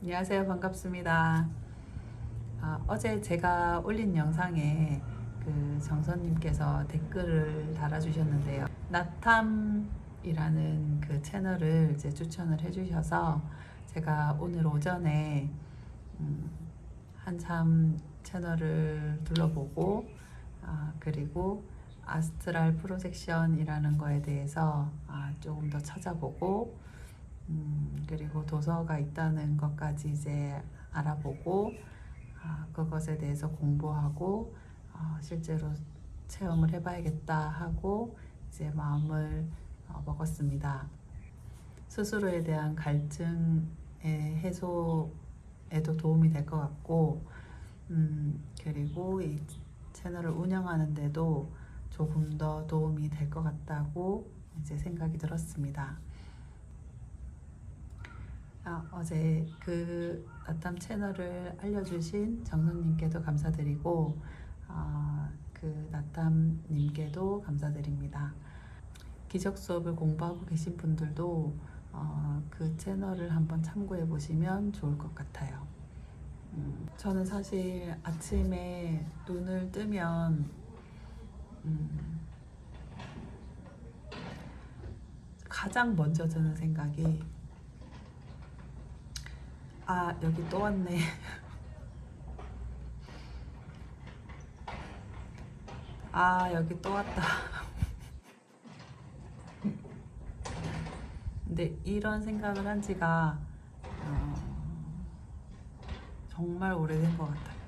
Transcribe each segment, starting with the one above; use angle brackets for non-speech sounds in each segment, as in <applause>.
안녕하세요. 반갑습니다. 아, 어제 제가 올린 영상에 그 정선님께서 댓글을 달아주셨는데요. 나탐이라는 그 채널을 이제 추천을 해주셔서 제가 오늘 오전에 음, 한참 채널을 둘러보고 아, 그리고 아스트랄 프로젝션이라는 거에 대해서 아, 조금 더 찾아보고 음, 그리고 도서가 있다는 것까지 이제 알아보고 아, 그것에 대해서 공부하고 어, 실제로 체험을 해봐야겠다 하고 이제 마음을 어, 먹었습니다. 스스로에 대한 갈증의 해소에도 도움이 될 것 같고, 음, 그리고 이 채널을 운영하는데도 조금 더 도움이 될 것 같다고 이제 생각이 들었습니다. 아, 어제 그 나탐 채널을 알려주신 정선님께도 감사드리고 아, 그 나탐님께도 감사드립니다. 기적 수업을 공부하고 계신 분들도 어, 그 채널을 한번 참고해 보시면 좋을 것 같아요. 음, 저는 사실 아침에 눈을 뜨면 음, 가장 먼저 드는 생각이 아 여기 또 왔네. 아 여기 또 왔다. 근데 이런 생각을 한 지가 어, 정말 오래된 것 같아요.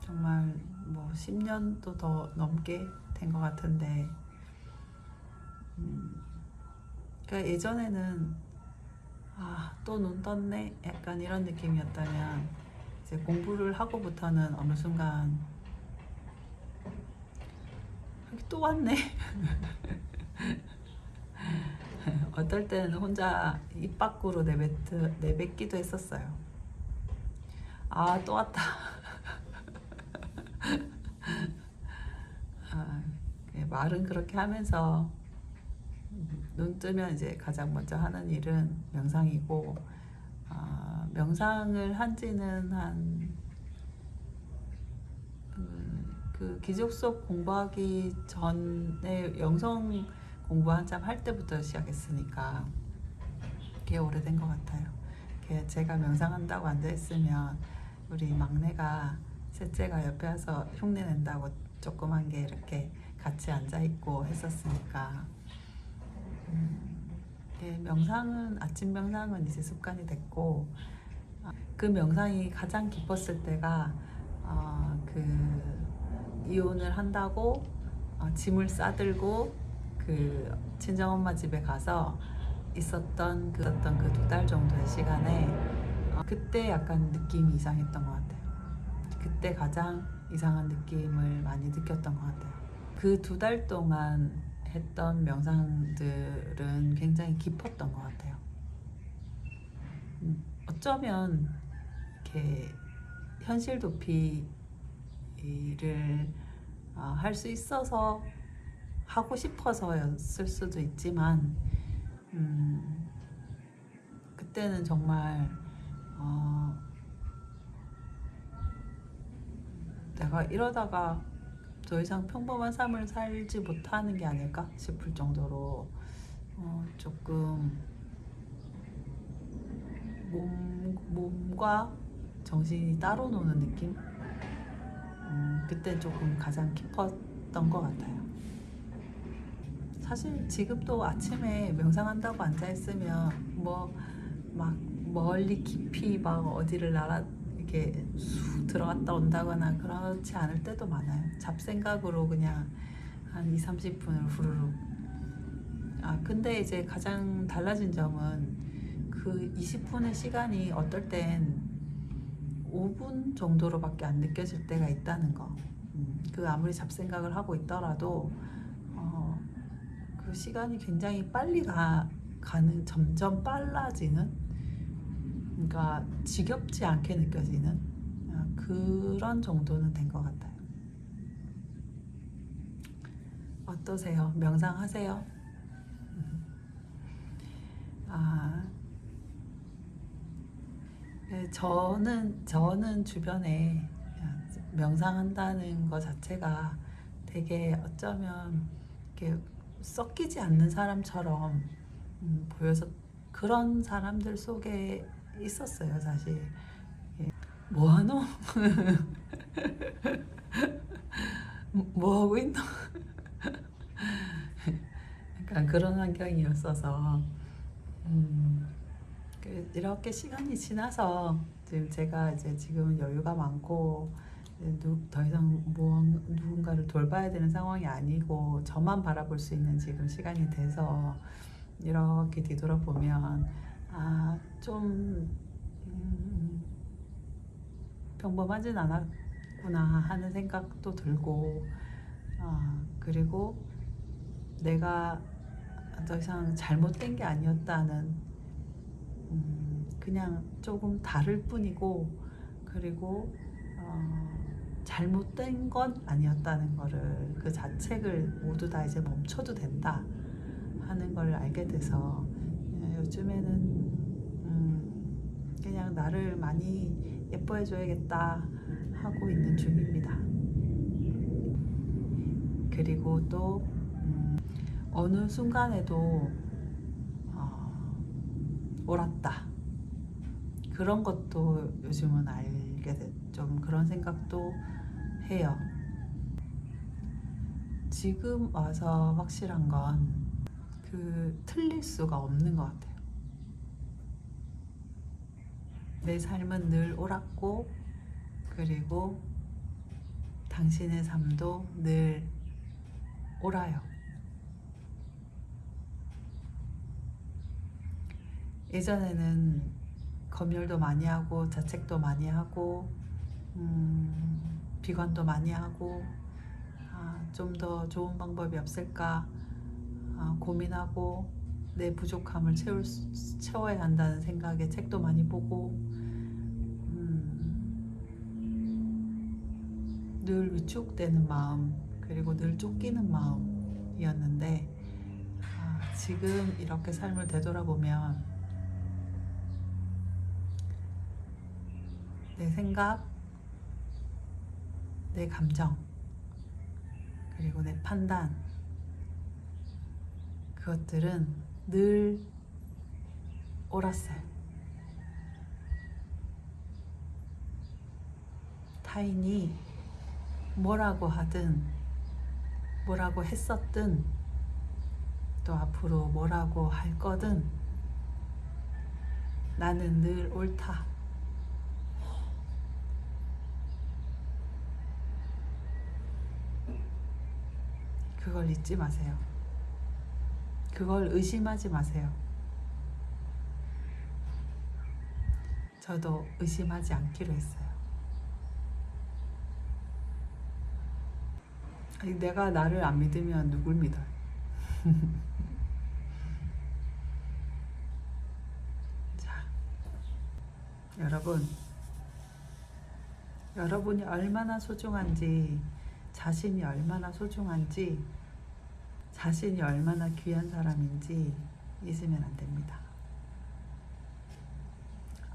정말 뭐 10년도 더 넘게 된 것 같은데 음, 그러니까 예전에는 아, 또 눈 떴네? 약간 이런 느낌이었다면, 이제 공부를 하고부터는 어느 순간, 또 왔네? <laughs> 어떨 때는 혼자 입 밖으로 내뱉, 내뱉기도 했었어요. 아, 또 왔다. <laughs> 아, 그 말은 그렇게 하면서, 눈 뜨면 이제 가장 먼저 하는 일은 명상이고 아, 명상을 한지는 한 음, 그 기적 수업 공부하기 전에 영성 공부 한참 할 때부터 시작했으니까 꽤 오래된 것 같아요. 제가 명상한다고 앉아 있으면 우리 막내가 셋째가 옆에 와서 흉내 낸다고 조그만 게 이렇게 같이 앉아 있고 했었으니까 음, 예, 명상은 아침 명상은 이제 습관이 됐고 아, 그 명상이 가장 기뻤을 때가 어, 그 이혼을 한다고 어, 짐을 싸들고 그 친정 엄마 집에 가서 있었던 그 어떤 그 두 달 정도의 시간에 어, 그때 약간 느낌이 이상했던 것 같아요. 그때 가장 이상한 느낌을 많이 느꼈던 것 같아요. 그 두 달 동안 했던 명상들은 굉장히 깊었던 것 같아요. 음, 어쩌면 이렇게 현실 도피를 어, 할수 있어서 하고 싶어서였을 수도 있지만, 음, 그때는 정말 어, 내가 이러다가 더 이상 평범한 삶을 살지 못하는 게 아닐까 싶을 정도로 어, 조금 몸, 몸과 정신이 따로 노는 느낌? 음, 그때 조금 가장 깊었던 것 같아요. 사실 지금도 아침에 명상한다고 앉아있으면 뭐 막 멀리 깊이 막 어디를 날아 이렇게 쑥 들어갔다 온다거나 그렇지 않을 때도 많아요. 잡생각으로 그냥 한 2, 30분을 후루룩. 아, 근데 이제 가장 달라진 점은 그 20분의 시간이 어떨 땐 5분 정도로밖에 안 느껴질 때가 있다는 거. 음, 그 아무리 잡생각을 하고 있더라도 어, 그 시간이 굉장히 빨리 가, 가는 점점 빨라지는 그러니까 지겹지 않게 느껴지는 아, 그런 정도는 된 것 같아요. 어떠세요? 명상하세요? 아, 네, 저는 저는 주변에 명상한다는 것 자체가 되게 어쩌면 이렇게 섞이지 않는 사람처럼 음, 보여서 그런 사람들 속에 있었어요 사실 예. 뭐하노? <laughs> 뭐하고 있노? <laughs> 약간 그런 환경이었어서 음, 그 이렇게 시간이 지나서 지금 제가 이제 지금 여유가 많고 더 이상 뭐, 누군가를 돌봐야 되는 상황이 아니고 저만 바라볼 수 있는 지금 시간이 돼서 이렇게 뒤돌아보면 아 좀 음, 평범하진 않았구나 하는 생각도 들고 아, 그리고 내가 더 이상 잘못된 게 아니었다는 음, 그냥 조금 다를 뿐이고 그리고 어, 잘못된 건 아니었다는 거를 그 자책을 모두 다 이제 멈춰도 된다 하는 걸 알게 돼서 예, 요즘에는 음, 그냥 나를 많이 예뻐해 줘야겠다 하고 있는 중입니다. 그리고 또 음, 어느 순간에도 어, 옳았다 그런 것도 요즘은 알게 돼. 좀 그런 생각도 해요. 지금 와서 확실한 건 그 틀릴 수가 없는 것 같아요. 내 삶은 늘 옳았고 그리고 당신의 삶도 늘 옳아요. 예전에는 검열도 많이 하고 자책도 많이 하고 음, 비관도 많이 하고 아, 좀더 좋은 방법이 없을까 아, 고민하고 내 부족함을 채울 수, 채워야 한다는 생각에 책도 많이 보고 음, 늘 위축되는 마음 그리고 늘 쫓기는 마음이었는데 아, 지금 이렇게 삶을 되돌아보면 내 생각, 내 감정, 그리고 내 판단, 그것들은 늘 옳았어요. 타인이 뭐라고 하든, 뭐라고 했었든, 또 앞으로 뭐라고 할 거든, 나는 늘 옳다. 그걸 잊지 마세요. 그걸 의심하지 마세요. 저도 의심하지 않기로 했어요. 내가 나를 안 믿으면 누굴 믿어요? <laughs> 자, 여러분, 여러분이 얼마나 소중한지, 자신이 얼마나 소중한지, 자신이 얼마나 귀한 사람인지 잊으면 안 됩니다.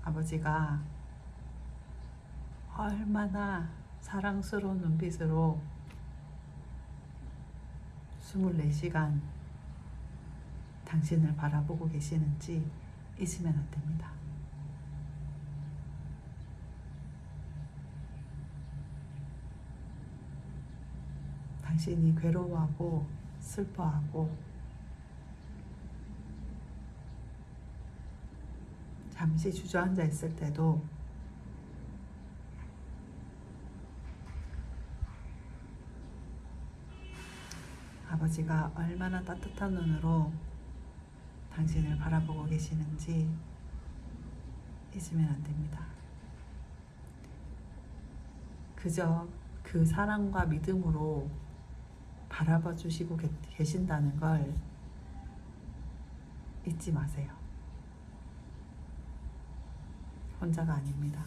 아버지가 얼마나 사랑스러운 눈빛으로 24시간 당신을 바라보고 계시는지 잊으면 안 됩니다. 당신이 괴로워하고 슬퍼하고 잠시 주저앉아 있을 때도 아버지가 얼마나 따뜻한 눈으로 당신을 바라보고 계시는지 잊으면 안 됩니다. 그저 그 사랑과 믿음으로 바라봐 주시고 계- 계신다는 걸 잊지 마세요. 혼자가 아닙니다.